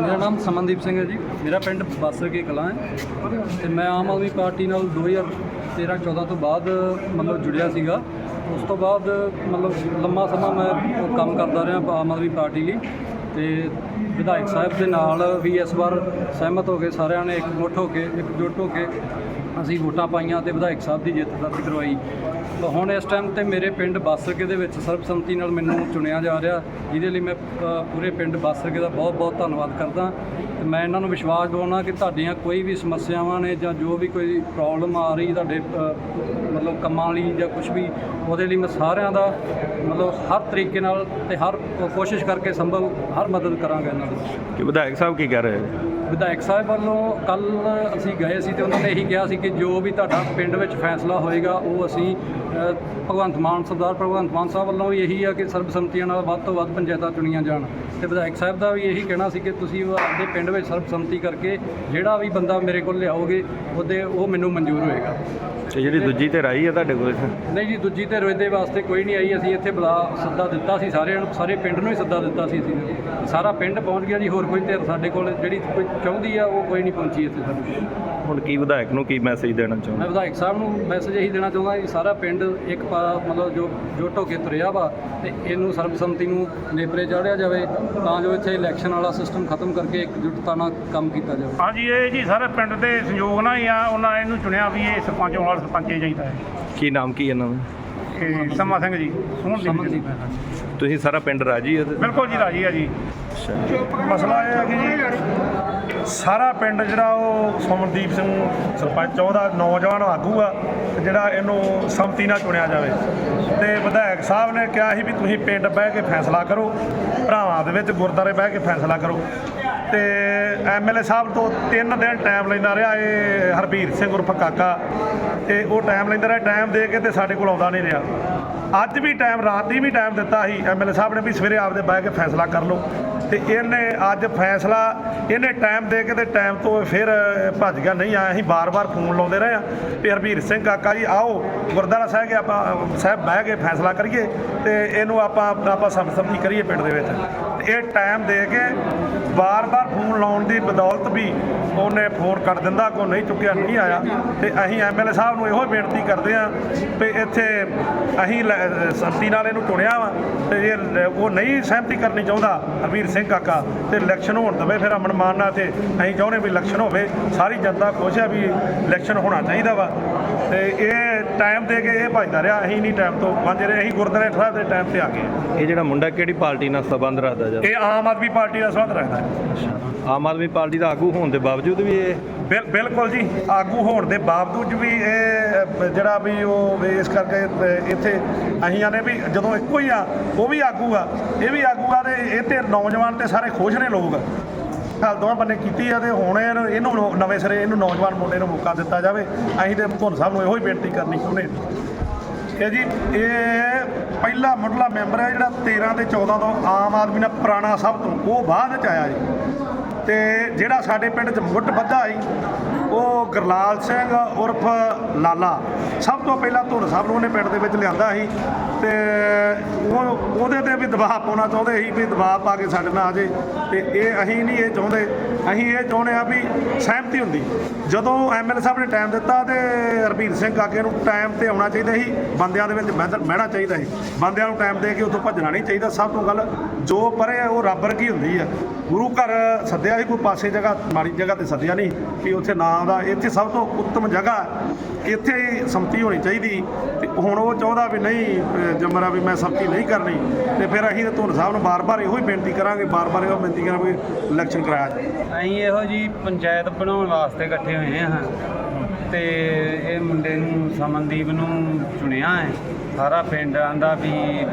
ਮੇਰਾ ਨਾਮ ਸਮਨਦੀਪ ਸਿੰਘ ਹੈ ਜੀ। ਮੇਰਾ ਪਿੰਡ ਬਾਸਰ ਕੇ ਕਲਾਂ ਹੈ। ਤੇ ਮੈਂ ਆਮ ਆਦਮੀ ਪਾਰਟੀ ਨਾਲ 2013 14 ਤੋਂ ਬਾਅਦ, ਮਤਲਬ ਜੁੜਿਆ ਸੀਗਾ। ਉਸ ਤੋਂ ਬਾਅਦ, ਮਤਲਬ ਲੰਮਾ ਸਮਾਂ ਮੈਂ ਕੰਮ ਕਰਦਾ ਰਿਹਾ ਆਮ ਆਦਮੀ ਪਾਰਟੀ ਲਈ। ਤੇ ਵਿਧਾਇਕ ਸਾਹਿਬ ਦੇ ਨਾਲ ਵੀ ਇਸ ਵਾਰ ਸਹਿਮਤ ਹੋ ਕੇ ਸਾਰਿਆਂ ਨੇ ਇਕਮੁੱਠ ਹੋ ਕੇ, ਇਕਜੁੱਟ ਹੋ ਕੇ ਅਸੀਂ ਵੋਟਾਂ ਪਾਈਆਂ ਤੇ ਵਿਧਾਇਕ ਸਾਹਿਬ ਦੀ ਜਿੱਤ ਦਰਜ ਕਰਵਾਈ। ਤਾਂ ਹੁਣ ਇਸ ਟਾਈਮ ਤੇ ਮੇਰੇ ਪਿੰਡ ਬਾਸਰਕੇ ਦੇ ਵਿੱਚ ਸਰਬਸੰਮਤੀ ਨਾਲ ਮੈਨੂੰ ਚੁਣਿਆ ਜਾ ਰਿਹਾ, ਜਿਹਦੇ ਲਈ ਮੈਂ ਪੂਰੇ ਪਿੰਡ ਬਾਸਰਕੇ ਦਾ ਬਹੁਤ ਬਹੁਤ ਧੰਨਵਾਦ ਕਰਦਾ। ਤੇ ਮੈਂ ਇਹਨਾਂ ਨੂੰ ਵਿਸ਼ਵਾਸ ਦਿਵਾਉਣਾ ਕਿ ਤੁਹਾਡੀਆਂ ਕੋਈ ਵੀ ਸਮੱਸਿਆਵਾਂ ਨੇ ਜਾਂ ਜੋ ਵੀ ਕੋਈ ਪ੍ਰੋਬਲਮ ਆ ਰਹੀ, ਤੁਹਾਡੇ ਮਤਲਬ ਕੰਮਾਂ ਲਈ ਜਾਂ ਕੁਝ ਵੀ ਉਹਦੇ ਲਈ ਮੈਂ ਸਾਰਿਆਂ ਦਾ ਮਤਲਬ ਹਰ ਤਰੀਕੇ ਨਾਲ ਤੇ ਹਰ ਕੋਸ਼ਿਸ਼ ਕਰਕੇ ਸੰਭਵ ਹਰ ਮਦਦ ਕਰਾਂਗਾ ਇਹਨਾਂ ਦੀ। ਕਿ ਵਿਧਾਇਕ ਸਾਹਿਬ ਕੀ ਕਹਿ ਰਹੇ ਵਿਧਾਇਕ ਸਾਹਿਬ ਵੱਲੋਂ ਕੱਲ ਅਸੀਂ ਗਏ ਸੀ ਤੇ ਉਹਨਾਂ ਨੇ ਇਹੀ ਕਿਹਾ ਸੀ ਕਿ ਜੋ ਵੀ ਤੁਹਾਡਾ ਪਿੰਡ ਵਿੱਚ ਫੈਸਲਾ ਹੋਏਗਾ ਉਹ ਅਸੀਂ ਭਗਵੰਤ ਮਾਨ ਸਰਦਾਰ ਭਗਵੰਤ ਮਾਨ ਸਾਹਿਬ ਵੱਲੋਂ ਵੀ ਇਹੀ ਆ ਕਿ ਸਰਬਸੰਮਤੀਆਂ ਨਾਲ ਵੱਧ ਤੋਂ ਵੱਧ ਪੰਚਾਇਤਾਂ ਚੁਣੀਆਂ ਜਾਣ। ਤੇ ਵਿਧਾਇਕ ਸਾਹਿਬ ਦਾ ਵੀ ਇਹੀ ਕਹਿਣਾ ਸੀ ਕਿ ਤੁਸੀਂ ਆਪਦੇ ਪਿੰਡ ਵਿੱਚ ਸਰਬਸੰਮਤੀ ਕਰਕੇ ਜਿਹੜਾ ਵੀ ਬੰਦਾ ਮੇਰੇ ਕੋਲ ਲਿਆਓਗੇ ਉਹਦੇ ਉਹ ਮੈਨੂੰ ਮਨਜ਼ੂਰ ਹੋਏਗਾ। ਤੇ ਜਿਹੜੀ ਦੂਜੀ ਤੇ ਰਾਈ ਹੈ ਤੁਹਾਡੇ ਕੋਲ? ਨਹੀਂ ਜੀ ਦੂਜੀ ਤੇ ਰੋਇਦੇ ਵਾਸਤੇ ਕੋਈ ਨਹੀਂ ਆਈ। ਅਸੀਂ ਇੱਥੇ ਬੁਲਾ ਸੱਦਾ ਦਿੱਤਾ ਸੀ ਸਾਰਿਆਂ ਨੂੰ ਸਾਰੇ ਪਿੰਡ ਨੂੰ ਹੀ ਸੱਦਾ ਦਿੱਤਾ ਸੀ ਅਸੀਂ। ਸਾਰਾ ਪਿੰਡ ਪਹੁੰਚ ਗਿਆ ਜੀ ਹੋਰ ਕੋਈ ਧਿਰ ਸਾਡੇ ਕੋਲ ਜਿਹੜੀ ਕੋਈ ਚਾਹੁੰਦੀ ਆ ਉਹ ਕੋਈ ਨਹੀਂ ਪਹੁੰਚੀ ਇੱਥੇ ਸਾਡੇ ਕੋਲ ਹੁਣ ਕੀ ਵਿਧਾਇਕ ਨੂੰ ਕੀ ਮੈਸੇਜ ਦੇਣਾ ਚਾਹੁੰਦੇ? ਮੈਂ ਵਿਧਾਇਕ ਸਾਹਿਬ ਨੂੰ ਮੈਸੇਜ ਇਹੀ ਦੇਣਾ ਚਾਹੁੰਦਾ ਕਿ ਸਾਰਾ ਪਿੰਡ ਇੱਕ ਪਾ ਮਤਲਬ ਜੋ ਜੁੱਟ ਕੇ ਤੁਰਿਆ ਵਾ ਤੇ ਇਹਨੂੰ ਸਰਬਸੰਮਤੀ ਨੂੰ ਨੇਪਰੇ ਚਾੜਿਆ ਜਾਵੇ ਤਾਂ ਜੋ ਇੱਥੇ ਇਲੈਕਸ਼ਨ ਵਾਲਾ ਸਿਸਟਮ ਖਤਮ ਕਰਕੇ ਇਕਜੁੱਟਤਾ ਨਾਲ ਕੰਮ ਕੀਤਾ ਜਾਵੇ। ਹਾਂਜੀ ਇਹ ਜੀ ਸਾਰੇ ਪਿੰਡ ਦੇ ਸੰਯੋਗ ਨਾਲ ਹੀ ਆ ਉਹਨਾਂ ਇਹਨੂੰ ਚੁਣਿਆ ਵੀ ਇਹ ਸਰਪੰਚ ਵਾਲਾ ਸਰਪੰਚ ਚਾਹੀਦਾ ਕੀ ਨਾਮ ਕੀ ਇਹਨਾਂ ਦਾ? ਇਹ ਸਮਾ ਸਿੰਘ ਜੀ ਸੋਹਣ ਜੀ। ਮੈਂ ਤੁਸੀਂ ਸਾਰਾ ਪਿੰਡ ਰਾਜੀ ਹੈ ਤੇ? ਬਿਲਕੁਲ ਜੀ ਰਾਜੀ ਆ ਜੀ। ਮਸਲਾ ਇਹ ਹੈ ਕਿ ਜੀ ਸਾਰਾ ਪਿੰਡ ਜਿਹੜਾ ਉਹ ਸੁਮਨਦੀਪ ਸਿੰਘ ਸਰਪੰਚ ਉਹਦਾ ਨੌਜਵਾਨ ਆਗੂ ਆ ਤੇ ਜਿਹੜਾ ਇਹਨੂੰ ਸੰਮਤੀ ਨਾਲ ਚੁਣਿਆ ਜਾਵੇ। ਤੇ ਵਿਧਾਇਕ ਸਾਹਿਬ ਨੇ ਕਿਹਾ ਸੀ ਵੀ ਤੁਸੀਂ ਪਿੰਡ ਬਹਿ ਕੇ ਫੈਸਲਾ ਕਰੋ ਭਰਾਵਾਂ ਦੇ ਵਿੱਚ ਗੁਰਦਾਰੇ ਬਹਿ ਕੇ ਫੈਸਲਾ ਕਰੋ। ਤੇ ਐਮਐਲਏ ਸਾਹਿਬ ਤੋਂ ਤਿੰਨ ਦਿਨ ਟਾਈਮ ਲੈਂਦਾ ਰਿਹਾ ਇਹ ਹਰਬੀਰ ਸਿੰਘ ਉਰਫ ਕਾਕਾ। ਤੇ ਉਹ ਟਾਈਮ ਲੈਂਦਾ ਰਿਹਾ ਟਾਈਮ ਦੇ ਕੇ ਤੇ ਸਾਡੇ ਕੋਲ ਆਉਂਦਾ ਨਹੀਂ ਰਿਹਾ। ਅੱਜ ਵੀ ਟਾਈਮ ਰਾਤ ਦੀ ਵੀ ਟਾਈਮ ਦਿੱਤਾ ਸੀ ਐਮਐਲਏ ਸਾਹਿਬ ਨੇ ਵੀ ਸਵੇਰੇ ਆਪਦੇ ਬਹਿ ਕੇ ਫੈਸਲਾ ਕਰ ਲਓ। ਤੇ ਇਹਨੇ ਅੱਜ ਫੈਸਲਾ, ਇਹਨੇ ਟਾਈਮ ਦੇ ਕੇ ਤੇ ਟਾਈਮ ਤੋਂ ਫਿਰ ਭੱਜ ਗਿਆ, ਨਹੀਂ ਆਇਆ। ਅਸੀਂ ਬਾਰ-ਬਾਰ ਫੋਨ ਲਾਉਂਦੇ ਰਹੇ ਆ ਵੀ ਹਰਬੀਰ ਸਿੰਘ ਕਾਕਾ ਜੀ, ਆਓ, ਗੁਰਦੁਆਰਾ ਸਾਹਿਬ ਕੇ ਆਪਾਂ ਸਾਹਿਬ ਬਹਿ ਕੇ ਫੈਸਲਾ ਕਰੀਏ ਤੇ ਇਹਨੂੰ ਆਪਾਂ ਆਪਾਂ ਸਰਬਸੰਮਤੀ ਕਰੀਏ ਪਿੰਡ ਦੇ ਵਿੱਚ। ਤੇ ਇਹ ਟਾਈਮ ਦੇ ਕੇ ਬਾਰ-ਬਾਰ ਫੋਨ ਲਾਉਣ ਦੀ ਬਦੌਲਤ ਵੀ ਉਹਨੇ ਫੋਨ ਕੱਟ ਦਿੰਦਾ ਕੋ ਨਹੀਂ ਚੁੱਕਿਆ, ਨਹੀਂ ਆਇਆ। ਤੇ ਅਸੀਂ ਐਮਐਲਏ ਸਾਹਿਬ ਨੂੰ ਇਹੋ ਬੇਨਤੀ ਕਰਦੇ ਆ ਵੀ ਇੱਥੇ ਅਸੀਂ ਲੈ- ਨਾਲ ਇਹਨੂੰ ਚੁਣਿਆ ਵਾ ਤੇ ਜੇ ਉਹ ਨਹੀਂ ਸਹਿਮਤੀ ਕਰਨੀ ਚਾਹੁੰਦਾ ਹਰਵੀਰ ਸਿੰਘ ਕਾਕਾ ਤੇ ਇਲੈਕਸ਼ਨ ਹੋਣ ਦਵੇ ਫਿਰ ਅਮਨ ਮਾਨ ਨਾਲ ਤੇ ਅਸੀਂ ਚਾਹੁੰਦੇ ਵੀ ਇਲੈਕਸ਼ਨ ਹੋਵੇ। ਸਾਰੀ ਜਨਤਾ ਖੁਸ਼ ਆ ਵੀ ਇਲੈਕਸ਼ਨ ਹੋਣਾ ਚਾਹੀਦਾ ਵਾ। ਤੇ ਇਹ ਟਾਈਮ ਦੇ ਕੇ ਇਹ ਭਜਦਾ ਰਿਹਾ ਅਸੀਂ ਨਹੀਂ ਟਾਈਮ ਤੋਂ ਵਾਂਝੇ ਰਹੇ ਅਸੀਂ ਗੁਰਦੁਆਰੇ ਸਾਹਿਬ ਦੇ ਟਾਈਮ ਤੇ ਆ ਗਏ ਇਹ ਜਿਹੜਾ ਮੁੰਡਾ ਕਿਹੜੀ ਪਾਰਟੀ ਨਾਲ ਸੰਬੰਧ ਰੱਖਦਾ ਜੀ? ਇਹ ਆਮ ਆਦਮੀ ਪਾਰਟੀ ਦਾ ਸੰਬੰਧ ਰੱਖਦਾ। ਹੈ ਆਮ ਆਦਮੀ ਪਾਰਟੀ ਦਾ ਆਗੂ ਹੋਣ ਦੇ ਬਾਵਜੂਦ ਵੀ ਇਹ ਬਿਲਕੁਲ ਜੀ, ਆਗੂ ਹੋਣ ਦੇ ਬਾਵਜੂਦ ਵੀ ਇਹ ਜਿਹੜਾ ਵੀ ਉਹ ਇਸ ਕਰਕੇ ਇੱਥੇ ਅਸੀਂ ਆਨੇ ਵੀ ਜਦੋਂ ਇੱਕੋ ਹੀ ਆ, ਉਹ ਵੀ ਆਗੂ ਆ। ਇਹ ਵੀ ਆਗੂ ਆ ਤੇ ਇਹ ਤੇ ਨੌਜਵਾਨ ਤੇ ਸਾਰੇ ਖੁਸ਼ ਨੇ ਲੋਕ। ਹਾਲ ਦੋਵਾਂ ਬੰਨੇ ਕੀਤੀ ਆ ਤੇ ਹੁਣ ਇਹਨੂੰ ਨੌ- ਨਵੇਂ ਸਿਰੇ ਇਹਨੂੰ ਨੌਜਵਾਨ ਮੁੰਡੇ ਨੂੰ ਮੌਕਾ ਦਿੱਤਾ ਜਾਵੇ। ਅਸੀਂ ਤੇ ਧੁੰਨ ਸਾਹਿਬ ਨੂੰ ਇਹੋ ਹੀ ਬੇਨਤੀ ਕਰਨੀ ਚਾਹੁੰਦੇ ਇਹ ਜੀ, ਇਹ ਪਹਿਲਾ ਮੁੱਢਲਾ ਮੈਂਬਰ ਹੈ ਜਿਹੜਾ 13 ਤੇ 14 ਤੋਂ ਆਮ ਆਦਮੀ ਨਾਲ ਪੁਰਾਣਾ ਸਭ ਤੋਂ, ਉਹ ਬਾਅਦ ਚ ਆਇਆ ਜੀ। ਤੇ ਜਿਹੜਾ ਸਾਡੇ ਪਿੰਡ 'ਚ ਮੁੱਢ ਬੱਧਾ ਸੀ ਉਹ ਗਰਲਾਲ ਸਿੰਘ ਉਰਫ ਲਾਲਾ। ਸਭ ਤੋਂ ਪਹਿਲਾਂ ਧੁਰ ਸਾਹਿਬ ਨੂੰ ਉਹਨੇ ਪਿੰਡ ਦੇ ਵਿੱਚ ਲਿਆਂਦਾ ਸੀ ਤੇ ਉਹ ਉਹਦੇ ਤੇ ਵੀ ਦਬਾਅ ਪਾਉਣਾ ਚਾਹੁੰਦੇ ਸੀ ਵੀ ਦਬਾਅ ਪਾ ਕੇ ਸਾਡੇ ਨਾਲ ਆ ਜੇ। ਤੇ ਇਹ ਅਸੀਂ ਨਹੀਂ ਇਹ ਚਾਹੁੰਦੇ। ਅਸੀਂ ਇਹ ਚਾਹੁੰਦੇ ਆ ਵੀ ਸਹਿਮਤੀ ਹੁੰਦੀ। ਜਦੋਂ ਐਮਐਲਏ ਸਾਹਿਬ ਨੇ ਟਾਈਮ ਦਿੱਤਾ ਤੇ ਹਰਬੀਰ ਸਿੰਘ ਕਾਕੇ ਨੂੰ ਟਾਈਮ ਤੇ ਆਉਣਾ ਚਾਹੀਦਾ ਸੀ। ਬੰਦਿਆਂ ਦੇ ਵਿੱਚ ਬਹਿ- ਬਹਿਣਾ ਚਾਹੀਦਾ ਸੀ। ਬੰਦਿਆਂ ਨੂੰ ਟਾਈਮ ਦੇ ਕੇ ਉੱਥੋਂ ਭੱਜਣਾ ਨਹੀਂ ਚਾਹੀਦਾ। ਸਭ ਤੋਂ ਗੱਲ ਜੋ ਪਰੇ ਆ, ਉਹ ਰੱਬ ਵਰਗੀ ਹੁੰਦੀ ਆ। ਗੁਰੂ ਘਰ ਸੱਦਿਆ ਸੀ, ਕੋਈ ਪਾਸੇ ਜਗ੍ਹਾ, ਮਾੜੀ ਜਗ੍ਹਾ ਤੇ ਸੱਦਿਆ ਨਹੀਂ ਵੀ ਉੱਥੇ ਨਾ ਆਉਂਦਾ ਇੱਥੇ ਸਭ ਤੋਂ ਉੱਤਮ ਜਗ੍ਹਾ ਇੱਥੇ ਹੀ ਹੋਣੀ ਚਾਹੀਦੀ। ਤੇ ਹੁਣ ਉਹ ਚਾਹੁੰਦਾ ਵੀ ਨਹੀਂ ਜਮਰਾ ਵੀ ਮੈਂ ਸੰਮਤੀ ਨਹੀਂ ਕਰਨੀ। ਤੇ ਫਿਰ ਅਸੀਂ ਤਾਂ ਧੁੰਨ ਸਾਹਿਬ ਨੂੰ ਬਾਰ-ਬਾਰ ਇਹੋ ਹੀ ਬੇਨਤੀ ਕਰਾਂਗੇ, ਬਾਰ-ਬਾਰ ਇਹੋ ਬੇਨਤੀ ਕਰਾਂਗੇ ਇਲੈਕਸ਼ਨ ਕਰਾਇਆ ਜਾਵੇ। ਅਸੀਂ ਇਹੋ ਜੀ ਪੰਚਾਇਤ ਬਣਾਉਣ ਵਾਸਤੇ ਇਕੱਠੇ ਹੋਏ ਹਾਂ। ਤੇ ਇਹ ਮੁੰਡੇ ਨੂੰ ਸਮਨਦੀਪ ਨੂੰ ਚੁਣਿਆ ਹੈ। ਸਾਰਾ ਪਿੰਡ ਆਂਦਾ ਵੀ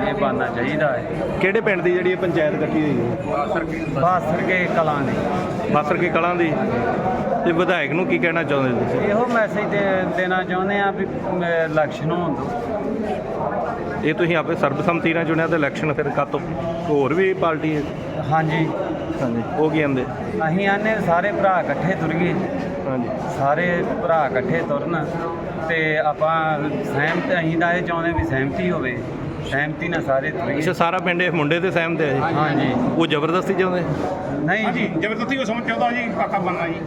ਇਹ ਬਣਨਾ ਚਾਹੀਦਾ ਹੈ। ਕਿਹੜੇ ਪਿੰਡ ਦੀ ਜਿਹੜੀ ਇਹ ਪੰਚਾਇਤ ਇਕੱਠੀ ਹੋਈ ਹੈ? ਬਾਸਰ ਕੇ ਕਲਾਂ ਦੇ। ਬਾਸਰ ਕੇ ਕਲਾਂ ਦੀ। ਤੇ ਵਿਧਾਇਕ ਨੂੰ ਕੀ ਕਹਿਣਾ ਚਾਹੁੰਦੇ ਤੁਸੀਂ? ਇਹੋ ਮੈਸੇਜ ਦੇਣਾ ਚਾਹੁੰਦੇ ਆ ਵੀ ਇਲੈਕਸ਼ਨ ਹੋਣ ਦੋ ਇਹ ਤੁਸੀਂ ਆਪੇ ਸਰਬਸੰਮਤੀ ਨਾਲ ਚੁਣਿਆ ਤੇ ਇਲੈਕਸ਼ਨ ਫਿਰ ਕਾਤੋਂ ਹੋਰ ਵੀ ਪਾਰਟੀ ਹੈ? ਹਾਂਜੀ। ਹਾਂਜੀ। ਉਹ ਕੀ ਕਹਿੰਦੇ? ਅਸੀਂ ਆਨੇ ਸਾਰੇ ਭਰਾ ਇਕੱਠੇ ਤੁਰ ਗਏ ਹਾਂਜੀ। ਸਾਰੇ ਭਰਾ ਇਕੱਠੇ ਤੁਰਨ ਤੇ ਆਪਾਂ ਸਹਿਮਤ ਅਸੀਂ ਤਾਂ ਇਹ ਚਾਹੁੰਦੇ ਵੀ ਸਹਿਮਤੀ ਹੋਵੇ। ਸਹਿਮਤੀ ਨਾਲ ਸਾਰੇ ਤੁਰੇ ਅੱਛਾ ਸਾਰਾ ਪਿੰਡ ਇਹ ਮੁੰਡੇ ਤੇ ਸਹਿਮਤ ਹੈ ਜੀ? ਹਾਂਜੀ। ਉਹ ਜ਼ਬਰਦਸਤੀ ਚਾਹੁੰਦੇ? ਨਹੀਂ ਜੀ। ਜ਼ਬਰਦਸਤੀ ਉਹ ਸਮਝ ਚਾਹੁੰਦਾ ਜੀ ਕਾਕਾ ਬਣਨਾ ਜੀ।